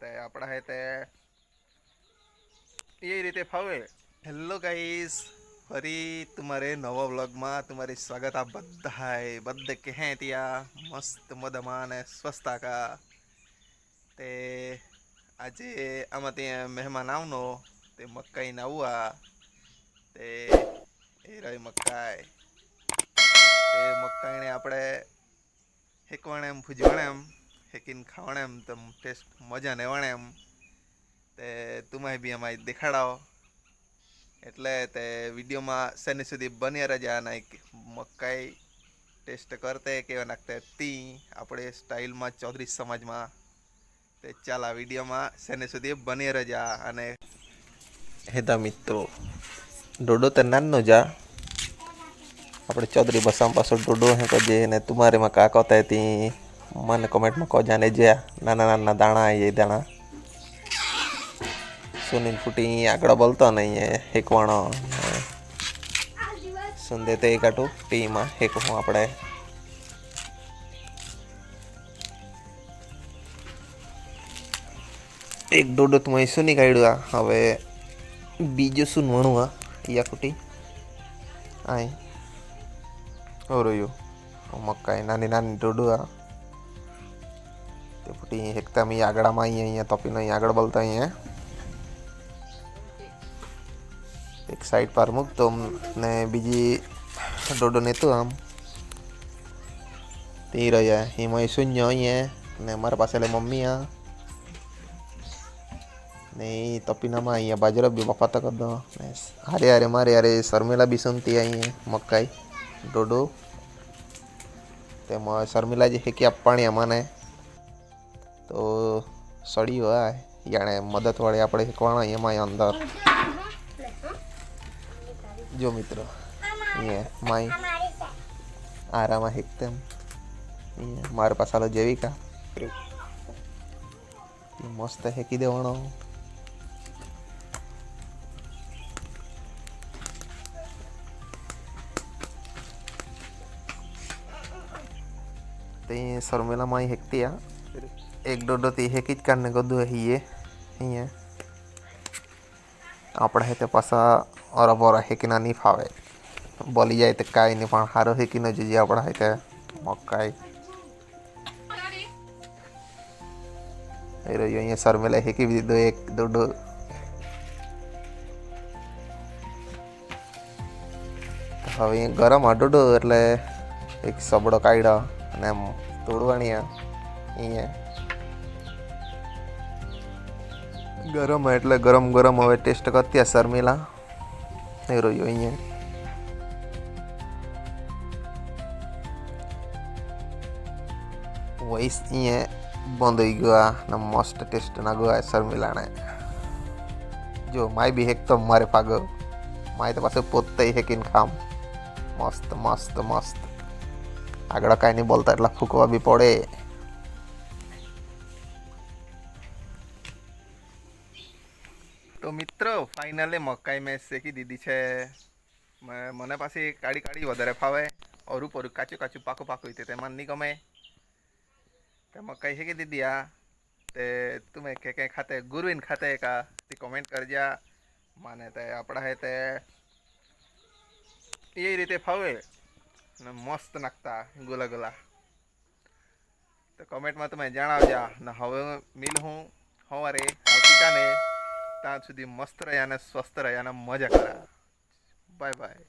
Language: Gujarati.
તે આપણા તે એ રીતે ફાવે. હેલો ગાઈસ ફરી તમારે નવા વ્લોગમાં તમારી સ્વાગત આ બધાય બધે કહે ત્યાં, મસ્ત મદમાં અને સ્વસ્થા કા તે આજે આમાં ત્યાં મહેમાન આવનો, તે મકાઈ આવવા. તે એ રહી મકાઈ. તે મકાઈને આપણે હેકવાણે એમ ભૂજવાણે એમ. હેકીને ખાવાણે એમ તમ ટેસ્ટ મજા નેવાણે એમ તે તુમાય બી અમાય દેખાડાવો એટલે તે વિડીયોમાં શેની સુધી બની રજા અને એક મકાઈ ટેસ્ટ કરતે, કેવા નાખતે તી આપણે સ્ટાઇલમાં ચૌધરી સમાજમાં. તે ચાલ આ વિડીયોમાં શેની સુધી બની રજા અને હેતા મિત્રો, ડોડો તો નાનો જા. આપણે ચૌધરી બસામ પાછો ડોડો હે કજે ને તુમારેમાં કા કહતા તી. મને કોમેન્ટમાં કહો જાને જે નાના નાના દાણા એ દાણા. સુનિલ ફૂટી આગળ બોલતો ને અહીંયા હેકવાણો સંદે તે કાટું ટીમાં હેકવું આપણે. એક દોડો તું અહીં સુની કાઢ્યું આ? હવે બીજું શું વણું આ? યા કુટી? આય. હો રહ્યું. મકાઈ, નાની નાની દોડું આ. તે ફૂટી હેકતા મી આગળમાં અહીંયા અહીંયા તપીને અહીંયા આગળ બોલતા અહીંયા એક સાઈડ પર મૂકતો ને બીજી દોડો નેતું આમ તે રહ્યા એમાં શૂન્ય અહીંયા ને મારા પાસે લે મમ્મી આ ને એ તપીનામાં અહીંયા બાજરો બી બફાતા કરી દો ને હારે હારે મારે હારે શર્મિલા બી સુનતી અહીંયા મકાઈ ડોડો તેમાં શર્મિલા જે હેકી આપવાની અમાને તો સળીઓ આ યાણે મદદ વડે આપણે શીખવાના એમાં અંદર. જો મિત્રો, અહીંયા માઈ આરામાં શીખતે મારા પાસે હાલો જૈવિકા. એ મસ્ત શેકી દેવાનો. તે શર્મિલામાં હેકતી આ. એક તે હેકી જ કાઢને ગદું હીએ અહીંયા આપણે હે તે પાછા અરબોરા હેકીના નહીં ફાવે બોલી જાય તો કાંઈ નહીં પણ સારો ન જોઈએ આપણે હે તે મકાઈ એ રહ્યો અહીંયા શર્મિલા હેકી દીધો એક દોઢો હવે ગરમ અડોડો એટલે એક સબડો કાઢ્યો અને તોડવાની અહીંયા ગરમ એટલે ગરમ ગરમ હવે ટેસ્ટ કરતી શર્મિલા. એ રહ્યો અહીંયા. વોઇસ અહીંયા બંધ થઈ ગયો ને મસ્ત ટેસ્ટ ના ગયો શર્મિલાને. જો, માય બી હેક તો મારે ફાગો માય તો પાસે પોતે હેકીને ખામ. મસ્ત મસ્ત મસ્ત. આગળ કાંઈ નહીં બોલતા એટલા ફૂકવા બી પડે. તો મિત્રો ફાઇનલે મકાઈ મેં શેકી દીધી છે. મને પાછી કાળી કાળી વધારે ફાવે. અરું પરું કાચું કાચું પાકું પાકું તે તેમાં નહીં ગમે. તે મકાઈ શેકી દીધી આ. તે તમે કે કે ખાતે, ગુરવીન ખાતે કા તે કોમેન્ટ કરજા મને તે આપણા હે તે એ રીતે ફાવે. ને મસ્ત નાખતા ગોલા ગોલા. તો કમેન્ટમાં તમે જણાવજા ને હવે મિલ હું સવારે આવતીકાલે ત્યાં સુધી મસ્ત રહ્યા અને સ્વસ્થ રહ્યા અને મજા કરા બાય બાય